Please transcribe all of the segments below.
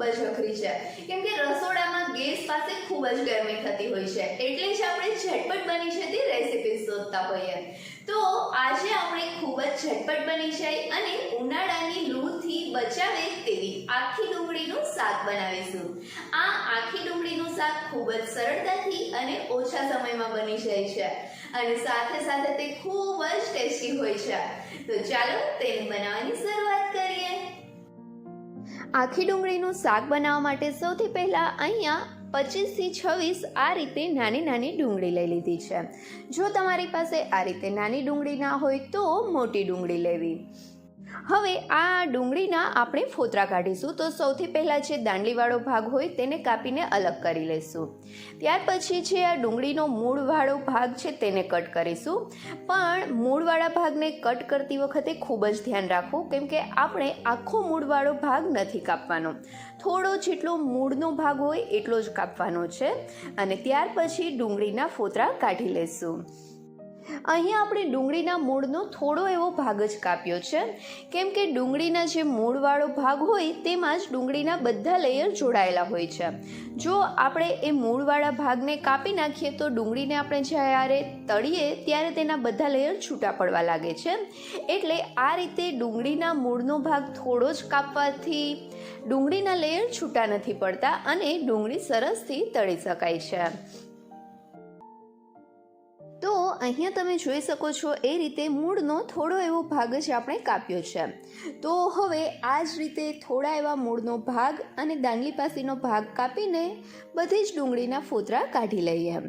ખૂબ જ અઘરી છે. કેમ કે રસોડામાં ગેસ પાસે ખૂબ જ ગરમી થતી હોય છે. એટલે જ આપણે ઝટપટ બની જતી રેસીપી શોધતા હોઈએ. તો આજે આપણે ખૂબ જ ઝટપટ બની જાય અને ઉનાળાની લૂથી બચાવે તેવી આખી ડુંગળીનું શાક બનાવીશું. આ આખી ડુંગળીનું શાક ખૂબ જ સરળતાથી અને ઓછા સમયમાં બની જાય છે. અને સાથે સાથે તે ખૂબ જ ટેસ્ટી હોય છે. તો ચાલો તેને બનાવવાની શરૂઆત કરીએ. આખી ડુંગળીનું શાક બનાવવા માટે સૌથી પહેલાં અહીંયા પચીસથી છવ્વીસ આ રીતે નાની નાની ડુંગળી લઈ લીધી છે. જો તમારી પાસે આ રીતે નાની ડુંગળી ના હોય તો મોટી ડુંગળી લેવી. હવે આ ડુંગળીના આપણે ફોતરા કાઢીશું. તો સૌથી પહેલાં જે દાંડલીવાળો ભાગ હોય તેને કાપીને અલગ કરી લઈશું. ત્યાર પછી જે આ ડુંગળીનો મૂળવાળો ભાગ છે તેને કટ કરીશું. પણ મૂળવાળા ભાગને કટ કરતી વખતે ખૂબ જ ધ્યાન રાખવું કેમ કે આપણે આખો મૂળવાળો ભાગ નથી કાપવાનો. થોડો જેટલો મૂળનો ભાગ હોય એટલો જ કાપવાનો છે. અને ત્યાર પછી ડુંગળીના ફોતરા કાઢી લઈશું. અહીંયા આપણે ડુંગળીના મૂળનો થોડો એવો ભાગ જ કાપ્યો છે. કેમ કે ડુંગળીના જે મૂળવાળો ભાગ હોય તેમાં જ ડુંગળીના બધા લેયર જોડાયેલા હોય છે. જો આપણે એ મૂળવાળા ભાગને કાપી નાખીએ તો ડુંગળીને આપણે જ્યારે તળીએ ત્યારે તેના બધા લેયર છૂટા પડવા લાગે છે. એટલે આ રીતે ડુંગળીના મૂળનો ભાગ થોડો જ કાપવાથી ડુંગળીના લેયર છૂટા નથી પડતા અને ડુંગળી સરસથી તળી શકાય છે. અહીંયા તમે જોઈ શકો છો, એ રીતે મૂળનો થોડો એવો ભાગ જ આપણે કાપ્યો છે. તો હવે આ જ રીતે થોડા એવા મૂળનો ભાગ અને દાંડલી પાસીનો ભાગ કાપીને બધી જ ડુંગળીના ફોતરા કાઢી લઈએ.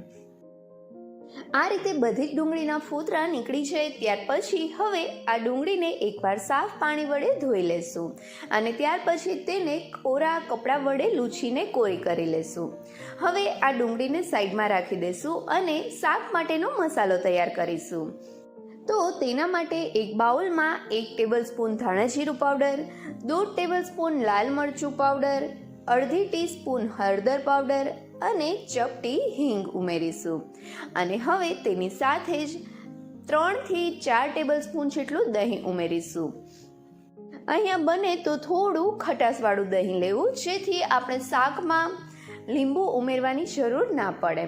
આ રીતે બધી જ ડુંગળીના ફોતરા નીકળી જાય ત્યાર પછી હવે આ ડુંગળીને એકવાર સાફ પાણી વડે ધોઈ લેશું અને ત્યાર પછી તેને કોરા કપડાં વડે લૂછીને કોરી કરી લેશું. હવે આ ડુંગળીને સાઈડમાં રાખી દઈશું અને શાક માટેનો મસાલો તૈયાર કરીશું. તો તેના માટે એક બાઉલમાં એક ટેબલસ્પૂન ધાણા જીરું પાવડર, દોઢ ટેબલસ્પૂન લાલ મરચું પાવડર, અડધી ટીસ્પૂન હળદર પાવડર અને ચપટી હિંગ ઉમેરીશું. અને હવે તેની સાથે જ ત્રણથી ચાર ટેબલ સ્પૂન જેટલું દહીં ઉમેરીશું. અહીંયા બને તો થોડું ખટાશવાળું દહીં લેવું, જેથી આપણે શાકમાં લીંબુ ઉમેરવાની જરૂર ના પડે.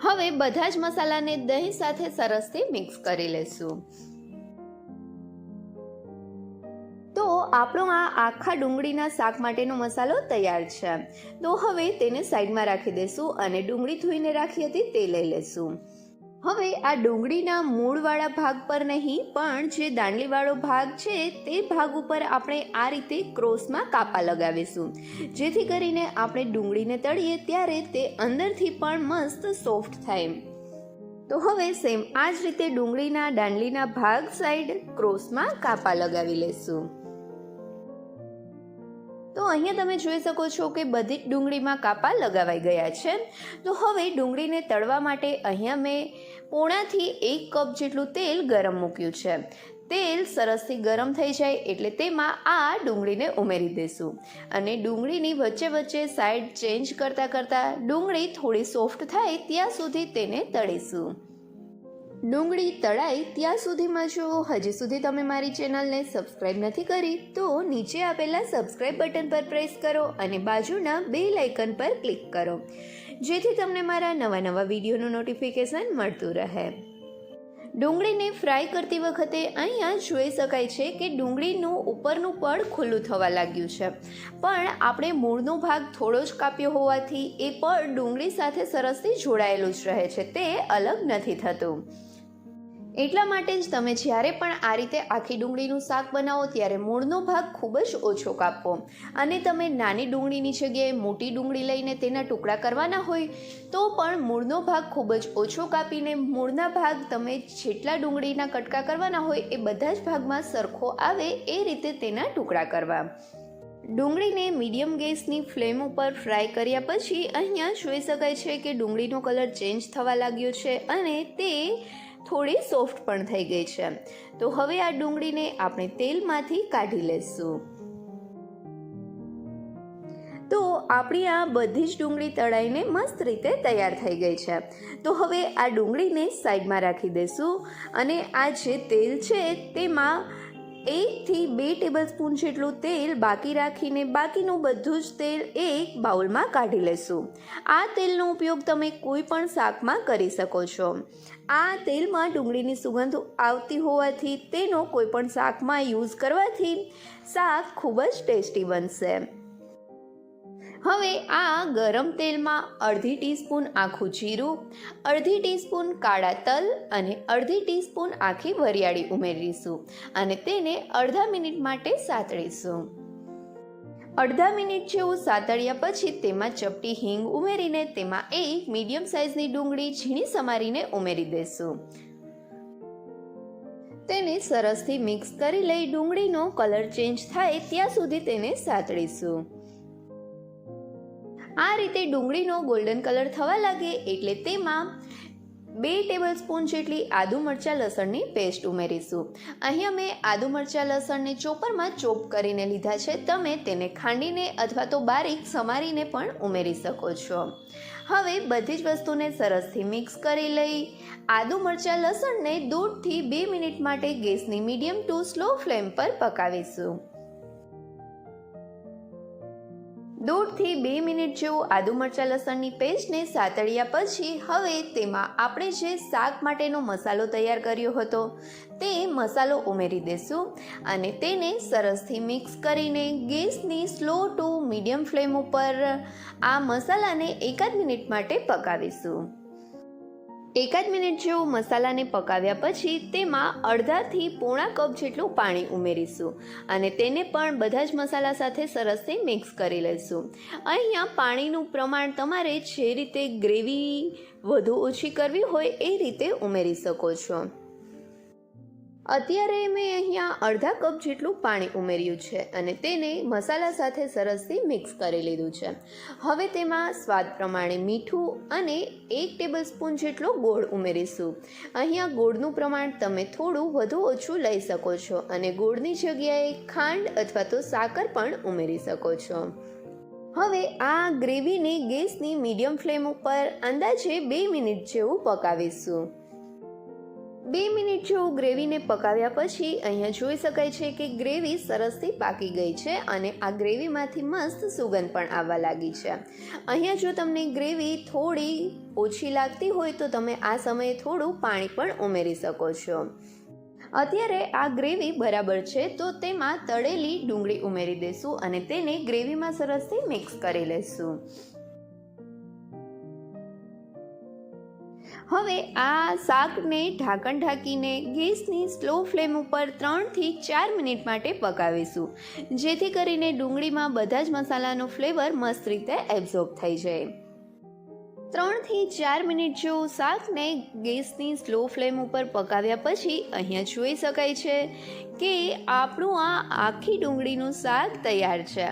હવે બધા જ મસાલાને દહીં સાથે સરસથી મિક્સ કરી લેશું. આપણો આ આખા ડુંગળીના શાક માટેનો મસાલો તૈયાર છે. તો હવે તેને સાઈડમાં રાખી દઈશું અને ડુંગળી ધોઈને રાખી હતી તે લઈ લેશું. હવે આ ડુંગળીના મૂળવાળા ભાગ પર નહીં, પણ જે દાંડલીવાળો ભાગ છે તે ભાગ ઉપર આપણે આ રીતે ક્રોસમાં કાપા લગાવીશું. જેથી કરીને આપણે ડુંગળીને તળીએ ત્યારે તે અંદરથી પણ મસ્ત સોફ્ટ થાય. તો હવે સેમ આ જ રીતે ડુંગળીના દાંડલીના ભાગ સાઈડ ક્રોસમાં કાપા લગાવી લેશું. તો અહીંયા તમે જોઈ શકો છો કે બધી જ ડુંગળીમાં કાપા લગાવાઈ ગયા છે. તો હવે ડુંગળીને તળવા માટે અહીંયા મેં પોણાથી એક કપ જેટલું તેલ ગરમ મૂક્યું છે. તેલ સરસથી ગરમ થઈ જાય એટલે તેમાં આ ડુંગળીને ઉમેરી દઈશું અને ડુંગળીની વચ્ચે વચ્ચે સાઈડ ચેન્જ કરતાં કરતાં ડુંગળી થોડી સોફ્ટ થાય ત્યાં સુધી તેને તળીશું. ડુંગળી તળાય ત્યાં સુધીમાં જો હજી સુધી તમે મારી ચેનલને સબસ્ક્રાઇબ નથી કરી, તો નીચે આપેલા સબસ્ક્રાઇબ બટન પર પ્રેસ કરો અને બાજુના બે લાઇકન પર ક્લિક કરો. જેથી તમને મારા નવા નવા વિડીયોનું નોટિફિકેશન મળતું રહે. ડુંગળીને ફ્રાય કરતી વખતે અહીંયા જોઈ શકાય છે કે ડુંગળીનું ઉપરનું પડ ખુલ્લું થવા લાગ્યું છે. પણ આપણે મૂળનો ભાગ થોડો જ કાપ્યો હોવાથી એ પડ ડુંગળી સાથે સરસથી જોડાયેલું જ રહે છે. તે અલગ નથી થતું. એટલા માટે જ તમે જ્યારે પણ આ રીતે આખી ડુંગળીનું શાક બનાવો ત્યારે મૂળનો ભાગ ખૂબ જ ઓછો કાપવો અને તમે નાની ડુંગળીની જગ્યાએ મોટી ડુંગળી લઈને તેના ટુકડા કરવાના હોય, તો પણ મૂળનો ભાગ ખૂબ જ ઓછો કાપીને મૂળના ભાગ તમે જેટલા ડુંગળીના કટકા કરવાના હોય એ બધા જ ભાગમાં સરખો આવે એ રીતે તેના ટુકડા કરવા. ડુંગળીને મીડિયમ ગેસની ફ્લેમ ઉપર ફ્રાય કર્યા પછી અહીંયા જોઈ શકાય છે કે ડુંગળીનો કલર ચેન્જ થવા લાગ્યો છે અને તે થોડી સોફ્ટ પણ થઈ ગઈ છે. તો હવે આ ડુંગળીને આપણે તેલમાંથી કાઢી લઈશું તો આપણી આ બધી જ ડુંગળી તળાઈને મસ્ત રીતે તૈયાર થઈ ગઈ છે. તો હવે આ ડુંગળીને સાઈડમાં રાખી દઈશું અને આ જે તેલ છે તેમાં એકથી બે ટેબલસ્પૂન જેટલું તેલ બાકી રાખીને બાકીનું બધું જ તેલ એક બાઉલમાં કાઢી લેશું. આ તેલનો ઉપયોગ તમે કોઈ પણ શાકમાં કરી શકો છો. આ તેલમાં ડુંગળીની સુગંધ આવતી હોવાથી તેનો કોઈ પણ શાકમાં યુઝ કરવાથી શાક ખૂબ જ ટેસ્ટી બનશે. હવે આ ગરમ તેલમાં અડધી ટીસ્પૂન આખું જીરું, અડધી ટીસ્પૂન કાળા તલ અને અડધી ટીસ્પૂન આખી વરિયાળી ઉમેરીશું અને તેને અડધા મિનિટ માટે સાતળીશું. અડધા મિનિટ જેવું સાતળ્યા પછી તેમાં ચપટી હિંગ ઉમેરીને તેમાં એક મીડિયમ સાઇઝની ડુંગળી ઝીણી સમારીને ઉમેરી દેશું. તેને સરસથી મિક્સ કરી લઈ ડુંગળીનો કલર ચેન્જ થાય ત્યાં સુધી તેને સાતળીશું. આ રીતે ડુંગળીનો ગોલ્ડન કલર થવા લાગે એટલે તેમાં બે ટેબલ સ્પૂન જેટલી આદુ મરચાં લસણની પેસ્ટ ઉમેરીશું. અહીંયા મેં આદુ મરચાં લસણને ચોપરમાં ચોપ કરીને લીધા છે. તમે તેને ખાંડીને અથવા તો બારીક સમારીને પણ ઉમેરી શકો છો. હવે બધી જ વસ્તુને સરસથી મિક્સ કરી લઈ, આદુ મરચાં લસણને દોઢથી બે મિનિટ માટે ગેસની મીડિયમ ટુ સ્લો ફ્લેમ પર પકાવીશું. દોઢથી બે મિનિટ જેવું આદુ મરચાં લસણની પેસ્ટને સાતળ્યા પછી હવે તેમાં આપણે જે શાક માટેનો મસાલો તૈયાર કર્યો હતો, તે મસાલો ઉમેરી દેશું અને તેને સરસથી મિક્સ કરીને ગેસની સ્લો ટુ મીડિયમ ફ્લેમ ઉપર આ મસાલાને એકાદ મિનિટ માટે પકાવીશું. એકાદ મિનિટ જેવું મસાલાને પકાવ્યા પછી તેમાં અડધાથી પોણા કપ જેટલું પાણી ઉમેરીશું અને તેને પણ બધા જ મસાલા સાથે સરસથી મિક્સ કરી લઈશું. અહીંયા પાણીનું પ્રમાણ તમારે જે રીતે ગ્રેવી વધુ ઓછી કરવી હોય એ રીતે ઉમેરી શકો છો. અત્યારે મેં અહીંયા અડધા કપ જેટલું પાણી ઉમેર્યું છે અને તેને મસાલા સાથે સરસથી મિક્સ કરી લીધું છે. હવે તેમાં સ્વાદ પ્રમાણે મીઠું અને એક ટેબલ સ્પૂન જેટલો ગોળ ઉમેરીશું. અહીંયા ગોળનું પ્રમાણ તમે થોડું વધુ ઓછું લઈ શકો છો અને ગોળની જગ્યાએ ખાંડ અથવા તો સાકર પણ ઉમેરી શકો છો. હવે આ ગ્રેવીને ગેસની મીડિયમ ફ્લેમ ઉપર અંદાજે બે મિનિટ જેવું પકાવીશું. બે મિનિટ જેવું ગ્રેવીને પકાવ્યા પછી અહીંયા જોઈ શકાય છે કે ગ્રેવી સરસથી પાકી ગઈ છે અને આ ગ્રેવીમાંથી મસ્ત સુગંધ પણ આવવા લાગી છે. અહીંયા જો તમને ગ્રેવી થોડી ઓછી લાગતી હોય તો તમે આ સમયે થોડું પાણી પણ ઉમેરી શકો છો. અત્યારે આ ગ્રેવી બરાબર છે તો તેમાં તળેલી ડુંગળી ઉમેરી દઈશું અને તેને ગ્રેવીમાં સરસથી મિક્સ કરી લઈશું હવે આ શાકને ઢાંકણ ઢાંકીને ગેસની સ્લો ફ્લેમ ઉપર ત્રણથી ચાર મિનિટ માટે પકાવીશું. જેથી કરીને ડુંગળીમાં બધા જ મસાલાનો ફ્લેવર મસ્ત રીતે એબ્ઝોર્બ થઈ જાય. ત્રણથી ચાર મિનિટ જેવું શાકને ગેસની સ્લો ફ્લેમ ઉપર પકાવ્યા પછી અહીંયા જોઈ શકાય છે કે આપણું આ આખી ડુંગળીનું શાક તૈયાર છે.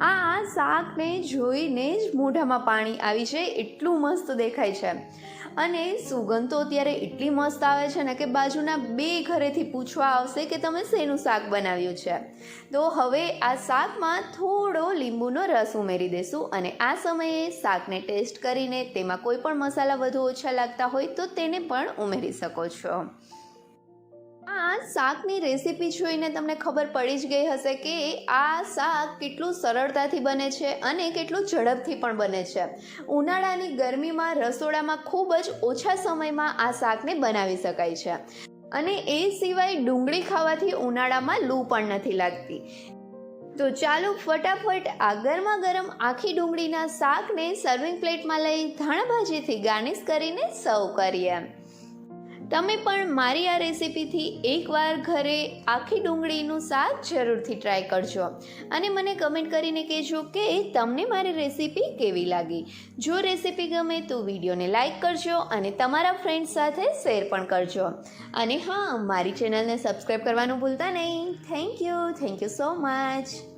આ શાકને જોઈને જ મોઢામાં પાણી આવી જાય, એટલું મસ્ત દેખાય છે. અને સુગંધ તો અત્યારે એટલી મસ્ત આવે છે ને કે બાજુના બે ઘરેથી પૂછવા આવશે કે તમે શેનું શાક બનાવ્યું છે. તો હવે આ શાકમાં થોડો લીંબુનો રસ ઉમેરી દેશું અને આ સમયે શાકને ટેસ્ટ કરીને તેમાં કોઈ પણ મસાલા વધુ ઓછા લાગતા હોય તો તેને પણ ઉમેરી શકો છો. આ શાકની રેસીપી જોઈને તમને ખબર પડી જ ગઈ હશે કે આ શાક કેટલું સરળતાથી બને છે અને કેટલું ઝડપથી પણ બને છે. ઉનાળાની ગરમીમાં રસોડામાં ખૂબ જ ઓછા સમયમાં આ શાકને બનાવી શકાય છે. અને એ સિવાય ડુંગળી ખાવાથી ઉનાળામાં લૂ પણ નથી લાગતી. તો ચાલો ફટાફટ આ ગરમા ગરમ આખી ડુંગળીના શાકને સર્વિંગ પ્લેટમાં લઈ ધાણાભાજીથી ગાર્નિશ કરીને સર્વ કરીએ. તમે પણ મારી આ રેસીપીથી એકવાર ઘરે આખી ડુંગળીનું શાક જરૂરથી ટ્રાય કરજો. અને મને કમેન્ટ કરીને કહેજો કે તમને મારી રેસીપી કેવી લાગી? જો રેસીપી ગમે તો વિડીયોને લાઇક કરજો અને તમારા ફ્રેન્ડ્સ સાથે શેર પણ કરજો. અને હા, મારી ચેનલને સબસ્ક્રાઈબ કરવાનું ભૂલતા નહીં. Thank you thank you so much